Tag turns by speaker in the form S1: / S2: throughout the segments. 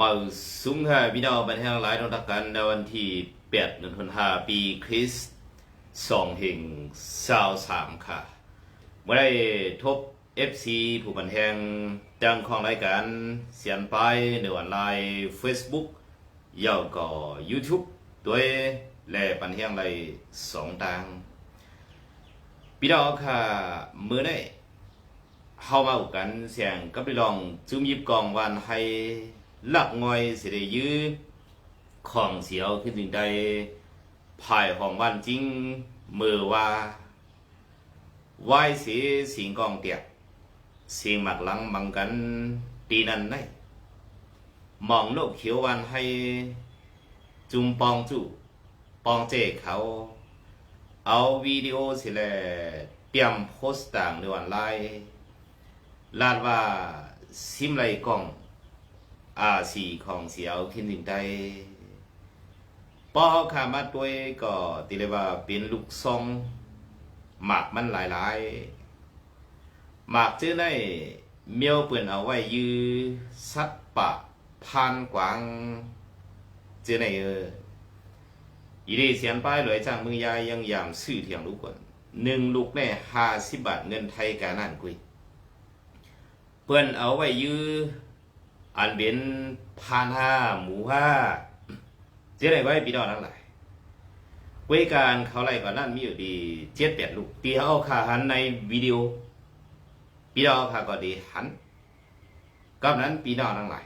S1: มาสูงค่ะพี่น้องบันเทิงหลายต้องทักกันในวันที่8เดือนธันวาปีคริสต์2แห่ง23ค่ะเมื่อได้ทบ FC ผู้บันเทิงจังของรายการเสียนไปในวันไลน์ Facebook ยาวก็ YouTube ด้วยและบันเทิงไรสองทางพี่น้องค่ะมื้อนี้เฮามาอุกันเสียงกับพี่น้องจุ่มยิบกองวันให้ ลักงอยสิได้ยื้อของเสียวขึ้นถึงได้ภายของวันจริงมือว่าไหวเสียสิงกองเตียกเสียงหมักหลังมังกันตีนันไนมองโลกเขียววันให้จุมปองจูปองเจเขา เอาวิดีโอสิแลเตรียมโพสต์ต่างในวันไลน์ลาดว่าซิมไรกอง อาสีของเสียวขึ้นถึงได้ปอขามาตัวก็ติเลยว่าเป็นลูกซองหมากมันหลายๆหมากเจอในเมียวเปิ่นเอาไว้ยื้อสัตป่าพานกวางเจอในเอออีดีเสียนป้ายหลวยจากมือยายยังยามซื้อเทียงลูกก่อนหนึ่งลูกแน่ห้าสิบบาทเงินไทยกานั่นกุยเพื่อนเอาไว้ยื้อ อันเป็นพันห้าหมูห้าเจ๊ไรไว้ปีดอนทั้งหลายเวยการเขาไล่ก่อนนั่นมีอยู่ดีเจ็ดแปดลูกตีเอาขาหันในวิดีโอปีดอขาก็ดีหันกับนั้นปีดอนทั้งหลาย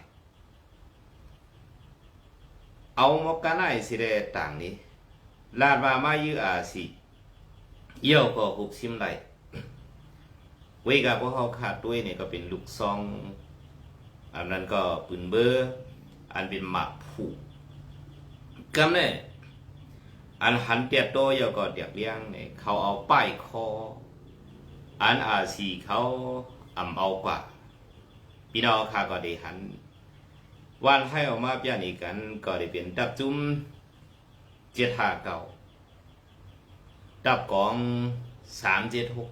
S1: เอามกกันไอสิเดต่างนี้ ลาดมามายืออาสิเยี่ยวก็หุบซิมไหลเวกาพวกเขาขาดด้วยเนี่ยก็เป็นลูกซอง อันนั้นก็ปืนเบอร์อันเป็นหมากผูกกำเนี่ยอันหันเตียโตยาก็เดียกเลี้ยงเนี่ยเขาเอาป้ายคอ อันอาสีเขาอ่ำเอากว่าพี่น้องข้าก็ได้หันวันให้ออกมาเปลี่ยนอีกกันก็ได้เป็นดับจุ้มเจ็ดห้าเก้าดับกองสามเจ็ดหก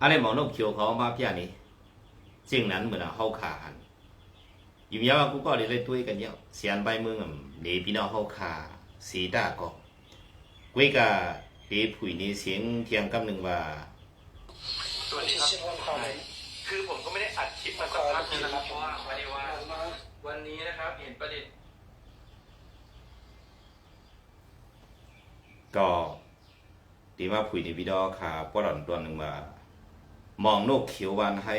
S1: อะไรหมอนกเขียวเขาเอามาเปลี่ยน นี่จริงนั้นเหมือนเอาเข้าขาหันอยู่ยาวากูก็ได้เลยตุ้ยกันเยอะเสียนใบเมืองอะเดพี่น้องเข้าขาสีดาก็กุ้ยกะเดผุยนี่เสียงเทียงกำหนึ่งว่า
S2: สวัสดีครับคือผมก็ไม่ได้อัดคลิปมาสักพักนึงนะครับเพราะว่าวันนี้ว่าวันนี้นะครับเห็นประเด็น
S1: ก็ดีมาผุยในวิดีโอค่ะปอดอนตัวหนึ่งมามองโลกเขียววันให้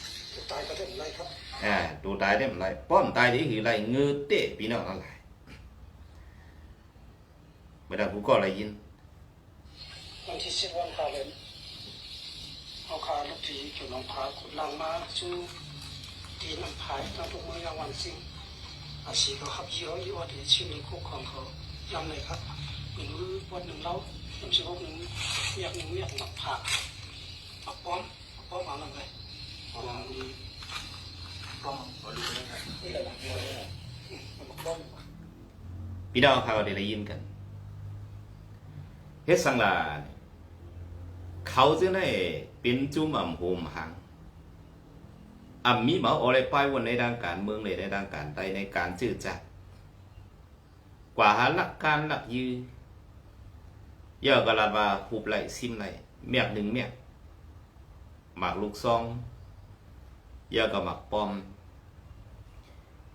S3: ปักปัก
S1: เล
S3: ยนี่เป็นสลากเขาตัวตายก็ได้ไรครับ
S1: อ่าตัวตายได้มันไรป้อมตายดีคือไรเงือเตะพี่น้องอะไรไม่ได้กูก็อะไรยิน
S3: วันที่สิบวันพาเลยเอาขาลูกทีจุดน้องพาขุดลังมาสู่ตีน้ำพายตั้งตรงมือยาวันสิ่งอาชีก็ขับยี่ร้อยยี่วันที่ชื่อมีคู่ของเขายำเลยครับหนึ่งวันหนึ่งเล้าหนึ่งสิบหกหนึ่งเรียกหนึ่งเรียกหนักผ่าปักป้อมปักป้อมมาลงไปเอาลองดี
S2: กล้องขอดูนะครับ
S3: นี่แหละหลักเลยปักป้อม
S1: พี่น้องเขาได้ยินกันเฮ็ดสังลาเนี่ยเขาจะได้เป็นจุ่มอ่ำโหมหังอ่ำมีหมาอะไรป้ายวันในด้านการเมืองในด้านการใดในการจื้อจัดกว่าหาหลักการหลักยืเยอะกะลาบาหูบไหลซิมไหลเมียกหนึ่งเมียกหมากลูกซอง เยอะกับหมากปอม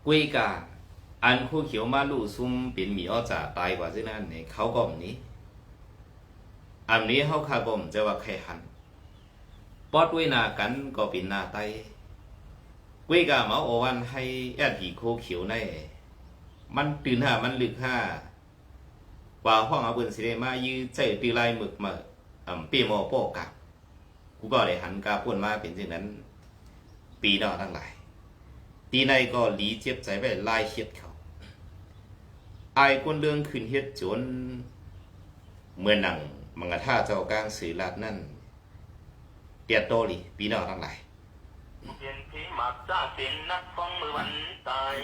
S1: กุยกาอันคู่เขียวมาลู่ซุ่มเป็นหมีอ้อจ่าตายกว่าที่นั่นเนี่ยเขาก็แบบนี้ อันนี้เขาคาบ่มจะว่าใครหันปอดว้หนากันก็เป็นหน้าไตเว้ยกามาโอวันให้แอดผีโคเขียวในมันตื่นห้ามันลึกห้ากว่าห้องเอาเปืนสิเดมายื้อใจตีลายหมึกมาอ่ำเปียโมโปกะกูก็เลยหันกาพ่นมาเป็นเช่นนั้น ปีนอทั้งหลายตีในก็หลีเจ็บใจไปไล่เฮ็ดเขาไอายคนเรื่องขึ้นเฮ็ดจน เมื่อนังมังกรท่าเจ้ากลางสือลัดนั่นเตียโตลิพี่น้องทั้งหลาย
S4: เปลี่ยนผีหมักจ้าเป็นนักฟังมือวันตาย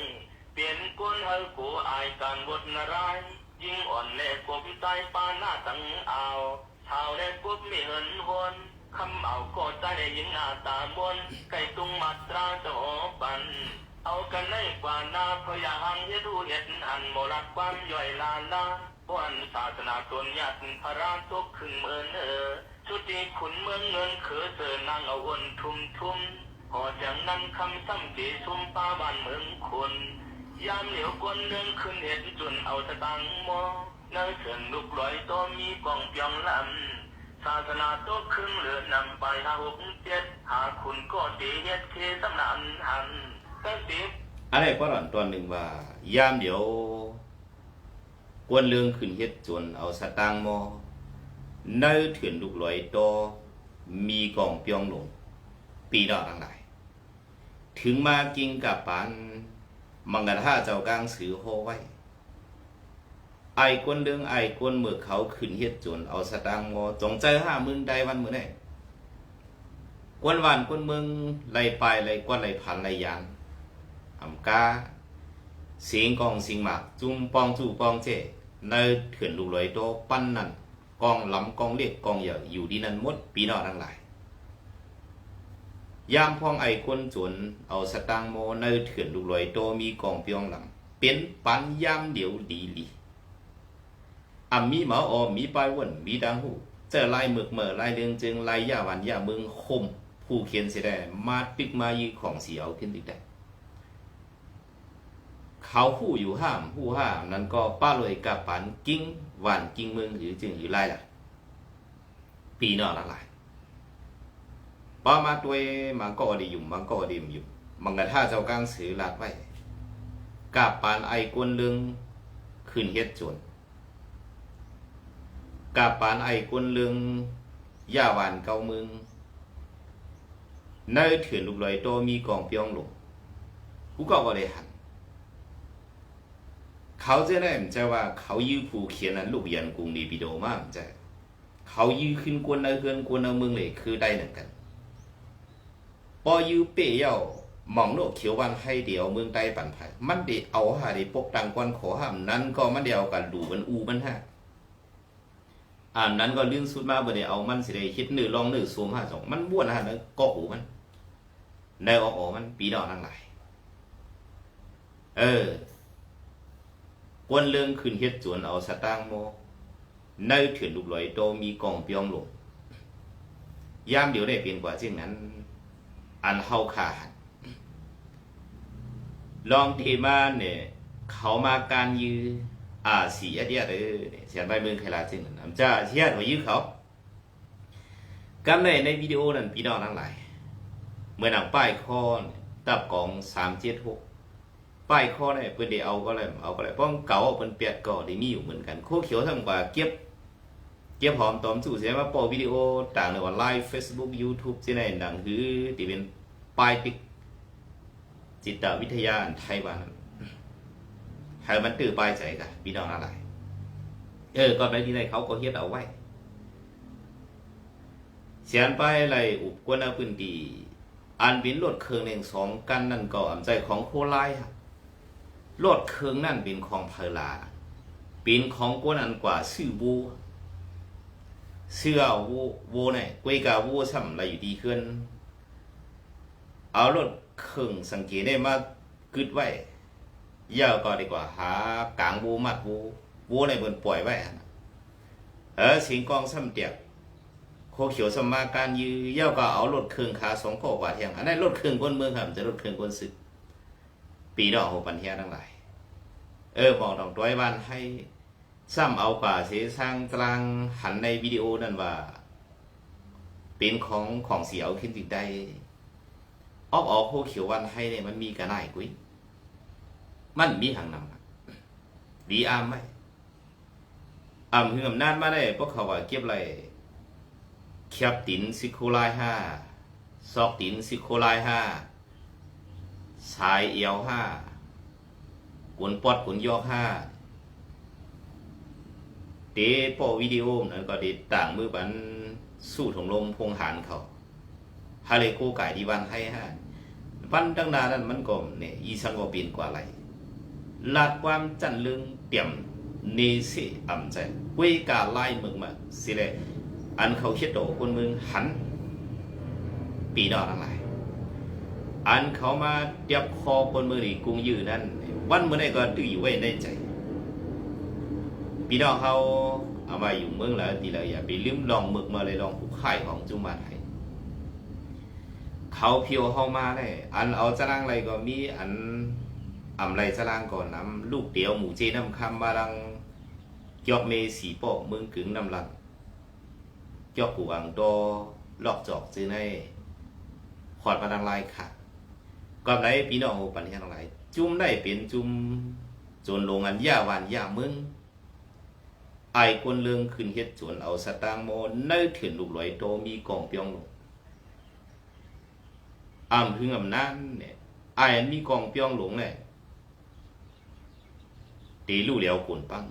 S4: เปลี่ยนกวนให้กูอายการบทนารายยิ่งอ่อนแลกบตายปาหน้าตังเอาเท้าแลกบไม่เหินวน คำเอาก็ใจได้ยิงหน้าตาบนไก่ตุงมัตราจะโอปัน เอากันในกว่านาพยาหังเฮ็ดดูเฮ็ดหันโมรักความย่อยลาลาวันศาสนาตนยัดพระรามตกขึ้นเมือนเออชุติขุนเมืองเงินเขือเจอนางเอาวนทุ่มทุ่มพอจากนั้นคำซ้ำจีชุมป้าบ้านเมืองคนยามเหลียวกวนเรื่องขึ้นเห็นจนเอาสตังมอเนื้อเชิญลูกลอยตัวมีกองเปียงลำ ศาสนาโตครึ่งเหลือนำไปหาหกเจ็ดหาคุณก็ดีเฮ็ดเคสำนันหันตั้งสิบ
S1: อะไรก็หล่อนตอนหนึ่งว่ายามเดี๋ยวกวนเรื่องขึ้นเฮ็ดจนเอาสตางค์มอเนื้อเถื่อนลูกลอยโตมีกองเปียงหลงปีดอกทั้งหลาย ถึงมากิงกับปันมังกรท่าเจ้ากลางสือโฮไว้ ไอ้กวนเรื่องไอ้กวนเมื่อเขาขึ้นเฮ็ดจนเอาสตางค์มอจงใจห้ามึงใดวันมื้อไหนกวนหวานกวนเมืองไล่ปลายไล่กวนไล่พันไล่ยานอำกาเสียงกองสิงหมากจุ่มปองจู่ปองเจในเถื่อนลูกลอยโตปั้นนั่นกองลำกองเรียกกองเหยอะอยู่ดีนั่นหมดปีนอทั้งหลายยามพองไอ้คนจนเอาสตางโมในเถื่อนลูกลอยโตมีกองเปียงหลังเป็นปันยามเดียวดีลี อ่ำมีหมาออมมีปลายวนมีดังหูเจอลายหมึกเหม่อลายเดืองจึงลายยาหวันยาเมืองคม ผู้เขียนเสียได้มาปิกมายีของเสียวขึ้นติดได้เขาหู้อยู่ห้ามหู้ห้ามนั้นก็ป้าเลยกับปันกิ้งหวานกิ้งเมืองหรือจึงอยู่ไล่ละปีนอกละหลายป้ามาตัวยมังก็อดีอยู่มังก็อดีมอยู่มังกรท่าเจ้ากลางสือลาดไว้กับปานไอกวนเรื่องขึ้นเฮ็ดจน กับปานไอกวนเรื่องย่าหวานเกาเมืองในถือลูกลอยโตมีกองเปียงหลงกูก็บ่ได้หันเขาจะได้มใจะว่าเขายื้อผู้เขียนนั้นลูกยันกรุงดีปิโดมากจะเขายื้อขึ้นกวนเอาเฮือนกวนเอาเมืองเลยคือได้หนึ่งกันปอยื้อเปรี้ยวหมองโลกเขียววันให้เดียวเมืองใต้ปั่นไผ่มันเดเอาหาด้ปกตังกวนขอห้ามนั้นก็มันเดียวกันดูมันอูมันฮะ อ่านนั้นก็ลื่นสุดมาบ่ได้เอามันสิได้คิดหนึ่งลองหนึ่งซูมห้าสองมันบ้วนฮะแล้วก็หูมัน ได้ออกออกมันปีดอกทั้งหลายเออกวนเรื่องขึ้นเฮ็ดจวนเอาสตางโมในเถื่อนลูกลอยโตมีกองเปียงลงยามเดียวได้เปลี่ยนกว่าเช่นนั้น อันเฮาขาหันลองทีมาเนี่ยเขามาการยือ อาสีอันเดียเด้อเนี่ยเสียนใบเมืองไคลาจึงนั้นจะเชียดว่ายื้อเขากันในในวิดีโอนั้นพี่น้องทั้งหลาย เมื่อหนังป้ายคอตับกองสามเจ็ดหกป้ายข้อเนี่ยเพิ่นได้เอาก็เลยเอาก็เลยป้องเก่าเพิ่นเปียดก็ได้มีอยู่เหมือนกันโคเขียวทำกว่าเก็บเก็บหอมตอมสู่เสียว่าปอวิดีโอต่างในออนไลน์ Facebook YouTube ที่ไหนดังคือที่เป็นป้ายปิกจิตวิทยาไทยบ้าน ให้มันตื้อป้ายใจกันพี่น้องอะไรเออก่อนไปที่ไหนเขาก็เฮ็ดเอาไว้เสียนไปอะไรอุบกวนอาพื้นดีอันเป็นรถเครื่องเล่งสองกันนั่นก็อำใจของโคไลครับรถเครื่องนั่นเป็นของเพลาเป็นของกวนอันกว่าซื้อบูเสื้อวูวูเนี่ยกวยกาวูซ้ำอะไรอยู่ดีขึ้นเอารถเครื่องสังเกตได้มากึดไว้ เยาวก็ดีกว่าหากลางวูมัดวูวูในบนปล่อยไว้หั่นน่ะเออสิงกองซ้ำเตียกโคเขียวสมาการยื้อเยาวก็เอารถเครื่องขาสองข้อกว่าเทียงอันนั้นรถเครื่องบนเมืองครับจะรถเครื่องบนศึก ปีดอกหกปันเทียทั้งหลายเออบอกดอกด้อยบ้านให้ซ้ำเอากว่าเสียสร้างกลางหันในวิดีโอนั่นว่าเป็นของของเสียเอาขึ้นติดได้ออกออกโคเขียววันให้เนี่ยมันมีกระไนกุ้ย มันมีหางนำดีอามไหมอามคืออำนาจมาได้พวกเขาว่าเก็บไรเคียบตินซิโคไลห้าซอกตินซิโคไลห้าสายเอียวห้ากวนปอดกวนยอกห้าเตะปอวิดีโอนั่นก็เดต่างมือบันสู้ถงลมพงหารเขาฮาเลโกไก่ดีวันให้ฮะบันตั้งนานนั้นมันก็เนี่ยอีสังก็เปลี่ยนกว่าไร ลาดความจันลึงเตี่ยมเนสิอ่ำใจเวยกาไล่มึงมาสิเลยอันเขาเฮ็ดโตคนมึงหันปีนอทั้งหลายอันเขามาเตียบคอคนมือนี่กุงยืนนั้นวันเมื่อใดก็ตื้อยู่ไว้ในใจพี่น้องเขาเอามาอยู่เมืองแล้วทีละอย่าไปลืมลองมึกมาเลยลองผู้ข่ของจุมาไทยเขาเพียวเข้ามาได้อันเอาจะรังอะไรก็มีอัน อำไรจรังก่อนน้ำลูกเดียวหมูเจน้ำคำมาดังยอกเมสีปอกเมืองกึงน้ำลันยอกกูอังโดลอกจอกจื้อในขอดมาดังลายค่ะก็ไหนพี่น้องปันเทียงหลายจุ่มได้เป็นจุ่มจนลงอันย่าวันย่ามึงไอ้คนเรื่องขึ้นเฮ็ดจวนเอาสตางโมเนื้อถึงลูกหลอยโตมีกองเปียงลงอ่ำถึงอำนั้นเนี่ยไอ้นมีกองเปียงหลงเนี่ย ตีลู่เลียวกุนปัง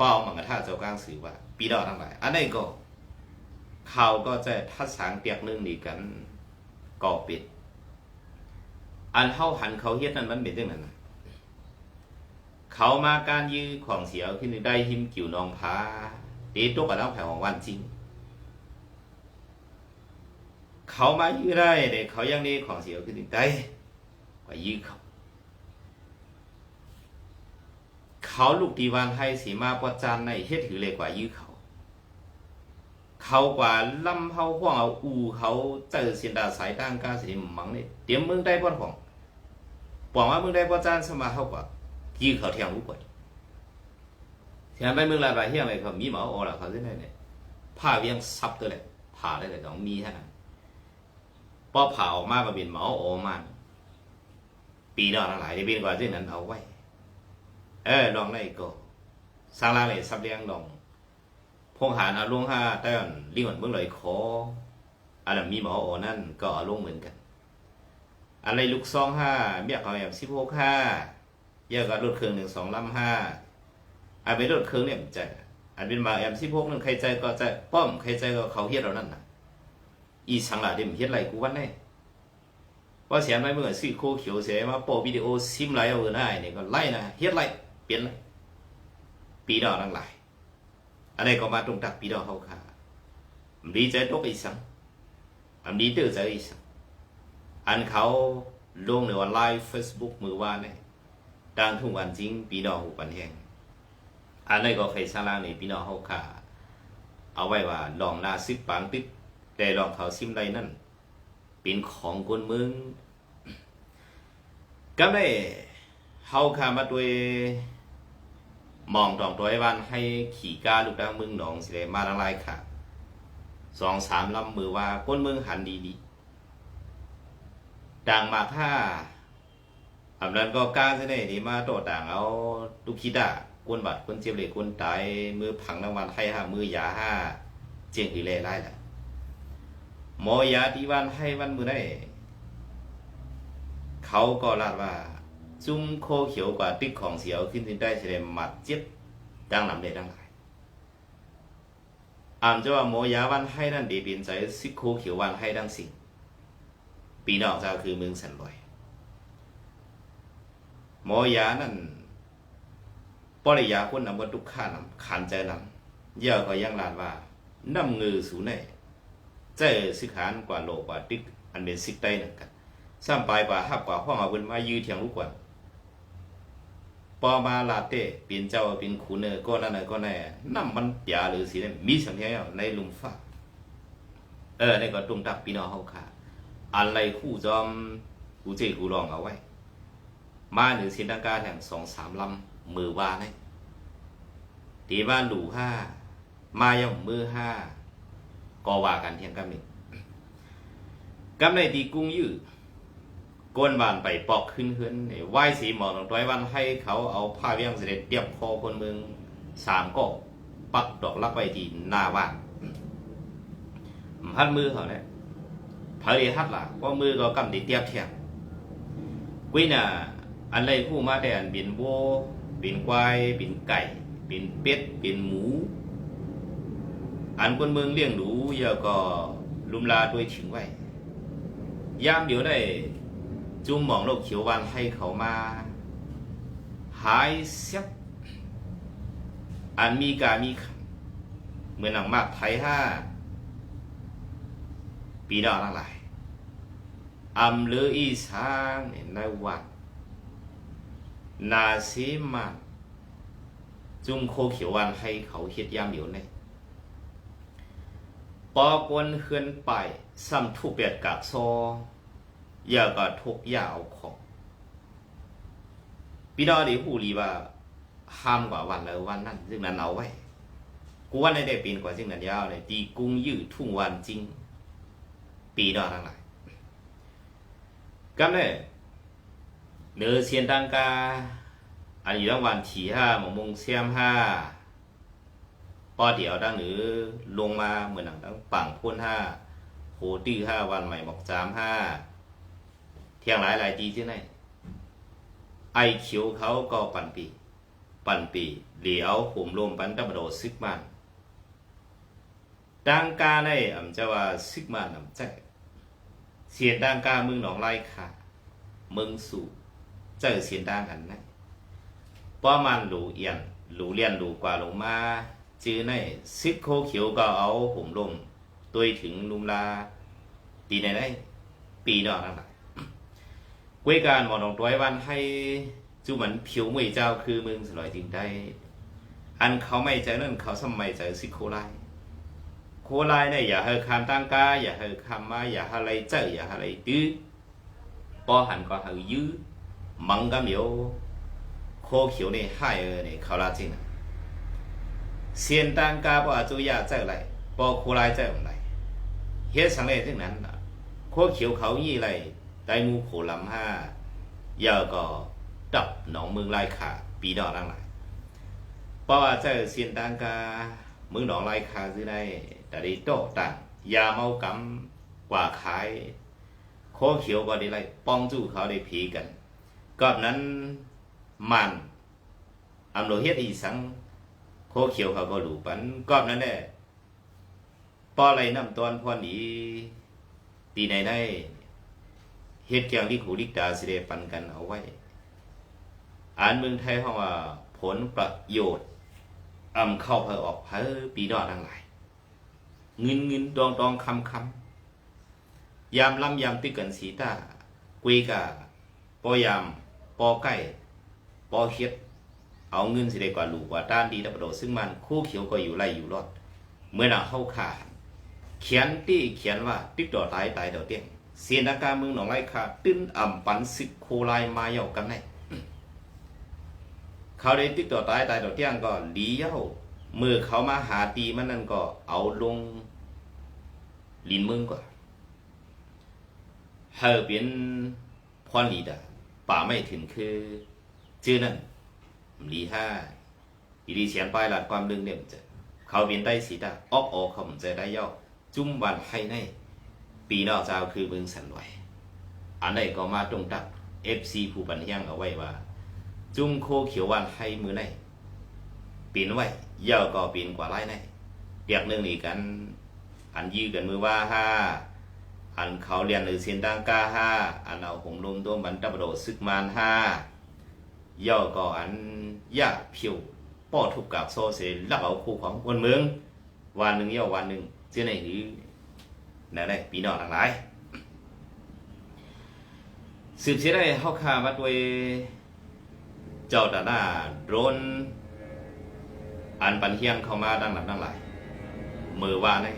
S1: ป้ามังกะท่าเจ้ากลางสื่อว่าปีดอทั้งหลายอันนี้ก็เขาก็จะทัดสางเปียกเรื่องนี้กันก่อปิด อันเฮาหันเขาเฮ็ดนั้นมันเป็นจังนั้นนะเขามาการยื้อของเสียวขึ้นได้หิมกิ่วนองพาตีตกกับน้องแผ่ของวันจริง เขามายื้อได้เนี่เขายังได้ของเสียวขึ้นได้กว่ายื้อเขา เขาลูกตีวันให้สีมาประจานในเฮ็ดถือเลยกว่ายื้อเขา เขากว่าลำเฮาห่วงเอาอูเขาเจอเสียนดาสายตั้งกาสิมังเนี่ยเตรียมมึงได้บ่ของบอกว่ามึงได้ประจานสมาเฮากว่ายื้อเขาเที่ยงรู้ก่อนเที่ยงไปมืองลายบาเฮียงเลยเขามีหมอออละเขาเส้นไหนเนี่ยผ้าเวียงซับตัวเลยผ่าได้เลยต้องมีฮะพอผ่าออกมาก็เป็นหมอออมาปีดอกหลายที่เป็นกว่าที่นั้นเอาไว้ เออลองได้ก็สางลาเลยซับเลี้ยงลองพงหารเอาลงห้าแต่อนลิงหวนเมืองเลยขออันมีหมอออนั่นก็อาลงเหมือนกัน อะไรลูกซองห้าเมียเขาแบบสิบหกห้าเยอะกว่ารถเครื่องหนึ่งสองลำห้าอันเป็นรถเครื่องเนี่ยใจอันเป็นมาแอมสิบหกนึงใครใจก็ใจป้อมใครใจก็เขาเฮียดเรานั่นน่ะ อีสังหลาเดี๋ยวมันเฮียดไรกูวันแน่ว่าเสียไม่เมื่อซื้อโคเขียวเสียมาโปวิดีโอซิมไลเอาเงินให้เนี่ยก็ไล่นะเฮียดไร เปลี่ยนเลยปีดอทั้งหลายอันนี้ก็มาตรงตักปีดอเขาขาดีใจตกอีสังอันดีเตอร์ใจอีสังอันเขาลงในออนไลน์เฟซบุ๊กมือว่าเนี่ยดังทุกวันจริงปีนอหูปันแหงอันนี้ก็เคยสร้างในปีนอเขาขาเอาไว้ว่าลองนาซิปปางติดแต่ลองเขาซิมใดนั่นเป็นของคนเมืองก็ได้เฮาขามาด้วย มองตองตัวไอ้วันให้ขี่กาลูกดังมืองหนองสิได้มาละลายค่ะสองสามลำมือว่าก้นเมืองหันดีดีดังมาค่าอำนั้นก็กล้าใช่ไหมนี่มาโตต่างเอาลูกคิดอะกวนบัดกวนเจ็บเลยกวนตายมือผังรางวัลให้ห้ามือยาห้าเจียงคือเล่ไล่ละหมอยาที่วันให้วันมือได้เขาก็ลาดว่า จุ้มโคเขียวกว่าติ๊กของเสียวขึ้นที่ได้แสดงหมัดเจ็บดังลำเดดังหลายอ่านจะว่าหมอยาวันให้นั่นดีเป็นใจซิโคเขียววันให้ดังสิ่งปีนอกเจ้าคือเมืองสันลอยหมอยานั่นปริยาคนนำวัตถุข้านำขันใจนำเย่าก็ยังลานว่านำเงือสูเน่เจ้สิขานกว่าโลกว่าติ๊กอันเป็นสิกได้นั่นกันซ้ำปลายกว่าฮับกว่าห้องเอาวินมายื้อเทียงลูกกว่า ปอมาลาเต้เป็นเจ้าเป็นขุนเนอก็นั่นน่ะก็แน่นำมันยาหรือสิเนี่ยมีสังเกตในลุมฟ้าเออในก็ตรงตักพี่น้องเฮาค่ะอะไรคู่จอมกูเจกูลองเอาไว้ มาหรือสินดังกาแห่งสองสามลำมือวาให้ตีบ้านหลูห้ามาย่อมมือห้าก็ว่ากันเทียงกันนี่กำในตีกุ้งยื้อ ก้นบานไปปอกขึ้นขึ้นไหว้สีหมอนต้อยวันให้เขาเอาผ้าเวียงเสด็จเตียบคอคนเมืองสามก็ปักดอกลักไว้ที่หน้าบ้านพันมือเขาเนี่ยพายฮัดล่ะว่ามือก็กำดีเตียบเทียงกุ้ยน่ะอันไรผู้มาแต่อันเป็นวัวเป็นควายเป็นไก่เป็นเป็ดเป็นหมู อันคนเมืองเลี้ยงดูอย่าก็ลุมลาด้วยถึงไว้ยามเดี๋ยวได้ จุ่มหมองโลกเขียววันให้เขามาหายเสียอันมีกามีขันเหมือนหนังมากไทยห้าปีดาวทั้งหลายอำเลืออีสานในวันนาซีมันจุ่มโคเขียววันให้เขาเฮ็ดยามเดียวเนี่ยปอกวนเฮือนไปซ้ำทุกเปียดกากซอ อย่าก็ทุกยาเอาของพี่ดอดีหูรีว่าห้ามกว่าวันเลยวันนั้น ซึ่งนั้นเอาไว้กูว่าในได้ปีนกว่าซึ่งนั้นยาวเลยตีกุ้งยืดทุ่งวันจริง ปีดอทั้งหลายก็เนี่ยเนื้อเสียนตังกาอันนี้รางวัลถีห้าหมงมงเซียมห้าปอเดียวดังหรือลงมาเหมือนหนังดังปังพ่นห้าโหตื้อห้าวันใหม่บอกจามห้า เที่ยงหลายหลายดีที่ไหนไอคิวเขาก็ปันปี ปันปีเหลียวหุ่มลมปันตะบโดซึกมันดังกาในอำจะว่าซึกมันอำใจเสียนดังกามึงหนองไล่ค่ะมึงสู่เจอเสียนดังอันนั้นป้อมันหลูเอียนหลูเลียนหลูกว่าลงมาจื้อในซึกโคเขียวก็เอาหุ่มลมตัวถึงลุมลาตีในได้ปีนอกนั่นแหละ กวยการหมอนองต้วยวันให้จูเหมือนผิวมวยเจ้าคือมึงสลอยจริงได้ อันเขาไม่ใจนั่นเขาสมัยใจสิโคไลโคไลเนี่ยอย่าให้คำตั้งกาอย่าให้คำมาอย่าอะไรเจออย่าอะไรตื้อปอหันก็ให้ยื้อมังกะเหมียวโคเขียวเนี่ยให้เออเนี่ยเขาลาจริงนเสียนตั้งกาปอจูยาเจออะไรปอโคไลเจออะไรเฮ็ดสังเลยจึงนั้นโคเขียวเขายี่ไร ได้มูโขลำห้าอย่าก็ดับหนองเมืองไล่ขาปีดอกนั่งหลายเพราะว่าเจ้าเสียนตังกาเมืองหนองไล่ขาซื้อได้แต่ด้โตต่างยาเมากำกว่าขายโคเขียวก็ได้ไล่ป้องจู้เขาได้ผีกันกอบนั้นมันอำโลเฮ็ดอีสังโคเขียวเขาก็หลูปันกอบนั้นแน่ปอไรน้ำตอนพอนีตีในได้ เหตุอย่างที่ขูลิกดาสิเดปันกันเอาไว้ อ่านเมืองไทยเขาว่า ผลประโยชน์อำเข้าเพอออกเพอปีดอทั้งหลาย เงินเงินดองดองคำคำยามลำยามติกันสีตากุยกาปอยามปอไก่ปอเฮ็ดเอาเงินสิได้กว่าลูกกว่าด้านดีดับโดดซึ่งมันคู่เขียวก็อยู่ไรอยู่รอด เมื่อน่ะเข้าขาดเขียนตี้เขียนว่าติ๊กดอตายตายดอเตี้ยง เสียนาการเมืองหนองไร่ขาตื้นอ่ำปันสิโคลายมาเย่ากันไหนเขาได้ติ๊กต่อตายตายต่อเที่ยงก็หลีเย่าเมื่อเขามาหาตีมันนั่นก็เอาลงลินเมืองกว่าเฮอเป็นพรลีดาป่าไม่ถึงคือ ชื่อนั่นลีห้าอีดีเสียนปลายหลัดความดึงเนี่ยมันจะเขาเป็นได้สีดาออกออกเขามันจะได้เย่าจุ่มวันให้ใน ปีนอกเจ้าคือเมืองสันไหวอันใดก็มาตรงตัก FC ผู้บันเทียงเอาไว้ว่า จุ้มโคเขียววันให้มือในปีนไว้เย่าก็ปีนกว่าไล่ในเรียกเรื่องนี้กัน อันยื้อกันมือว่าห้าอันเขาเรียนหรือเสียนดังกาห้าอันเอาหงลมตัวมันตับโดดซึกมานห้าเย่าก็อันยากผิวป้อทุกกับโซเซลับเอาคู่ของคนเมืองวันหนึ่งเย่าวันหนึ่งเจ้าไหนหรือ นั่นแหละพี่น้องทั้งหลายสืบเสียได้เข้าข่ามาด้วยเจ้าตาน้าโดรนอันปันเทียงเข้ามาดังหลับดังหลายมือว่านี่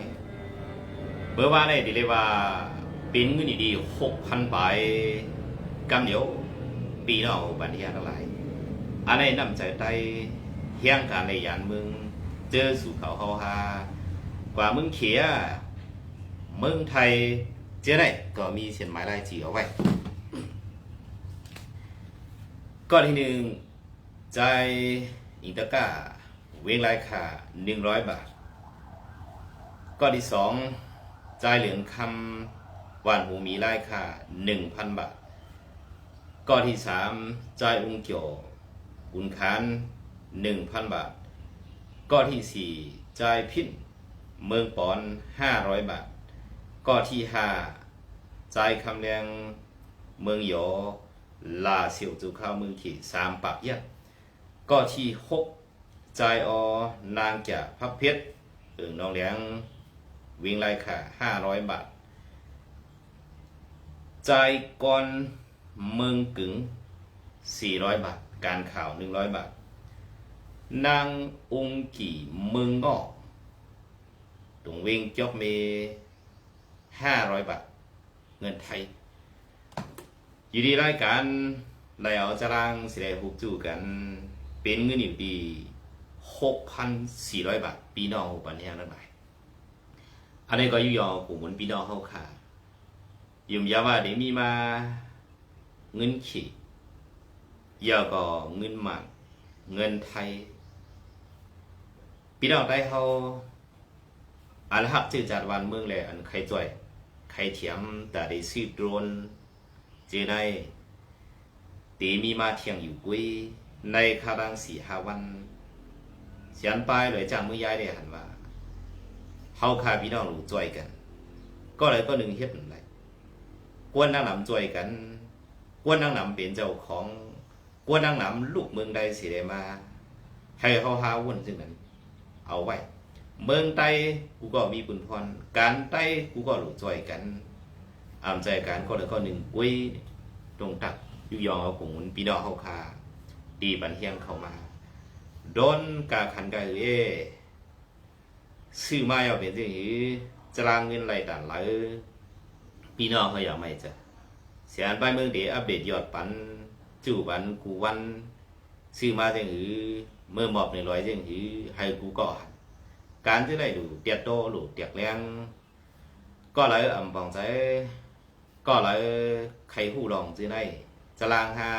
S1: เมื่อว่านี่ดีเลยว่าปีนเงินดีหกพันไปกำเดียวปีน้องปันเทียงทั้งหลายอันนี้นำใจใจเฮียงการในยานมึง เจอสู่เขาเฮาฮากว่ามึงเขีย เมืองไทยเจ๊ได้ก็มีเขียนหมายรายชื่อเอาไว้ ก้อนที่หนึ่งจ่ายอินตะก้า เวงรายค่าหนึ่งร้อยบาท ก้อนที่สองจ่ายเหลืองคำวานหูมีรายค่าหนึ่งพันบาท ก้อนที่สามจ่ายองค์เกี่ยวอุนคานหนึ่งพันบาท ก้อนที่สี่จ่ายพินเมืองปอนห้าร้อยบาท ก็ที่ห้าใจ่ายคำแดงเมืองหยอลาเสียวจูเข้าเมือขี่สามปากเยี่ยก็ที่หกใจออนางจาพับเพชรเอิงน้องเลี้ยงวิ่งไล่ค่ะห้าร้อยบาท ใจก่อนเมืองกึ๋งสี่ร้อยบาท การข่าวหนึ่งร้อยบาท นางองกี่เมืองงอกตรงเวงจอกเม ห้าร้อยบาท เงินไทย อยู่ดีรายการไล่เอาจารางสิได้ฮูกจู่กัน เป็นเงินอยู่ดีหกพันสี่ร้อยบาทปีนอกหกพันแห้งนั่นหมายอันนี้ก็อยู่ยอกูหมุนปีนอกเข้าค่ะยุ่มยาว่าเดี๋ยวมีมาเงินขี่ยาก็เงินหมันเงินไทยพี่น้องได้เขาอันหักจือจัดวันเมืองเลยอันใครจ่อย ใครเถียมแต่ได้ซื้อโดนเจได้ตีมีมาเที่ยงอยู่กุ้ยในคาดังสี่ห้าวันเสียนไปเลยจ้ากมือยายได้หันว่าเฮาคาพี่น้องรู้จ่อยกัน ก็เลยก็หนึ่งเฮ็ดหนั่นแหละกวนนางหนำจ่อยกันกวนนางหนำเป็นเจ้าของกวนนางหนำลูกเมืองใดสิได้มาให้เฮาหาวุ่นซึ่งนั้น เอาไว้ เมืองใต้กูก็มีบุญพร การใต้กูก็รู้จอยกันอามใจกันก็เลยก็หนึ่งกุ้ยตรงตักยุยองเอาของมุนปีดอกเฮาคาดีบันเฮียงเข้ามาโดนกาขันกาเอซื้อมาเอาเป็นจังหือจรางเงินไหลดันไหลพี่น้องเขาอยากไม่จะเสียนไปเมืองเดอัปเดตยอดปันจู่วันกูวันซื้อมาจังหือเมื่อมอบในร้อยจังหือให้กูก็หัน การที่ได้ดูเตียดโตหลูเตียกแรงก็เลยอ่ำปองใจก็เลยใครหู้ลองจีได้จะลางห้า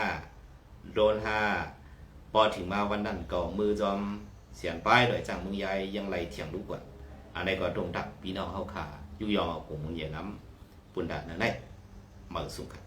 S1: โดนห้าพอถึงมาวันนั้นก็มือจอมเสียนป้ายโดยจังมึงยายยังไรเถียงลูกกว่าอันนี้ก็ตรงทักพี่น้องเขาขายุยองเอากลุ่มมึงเหยียน้ำปุ่นดานั่นได้มาสุขครับ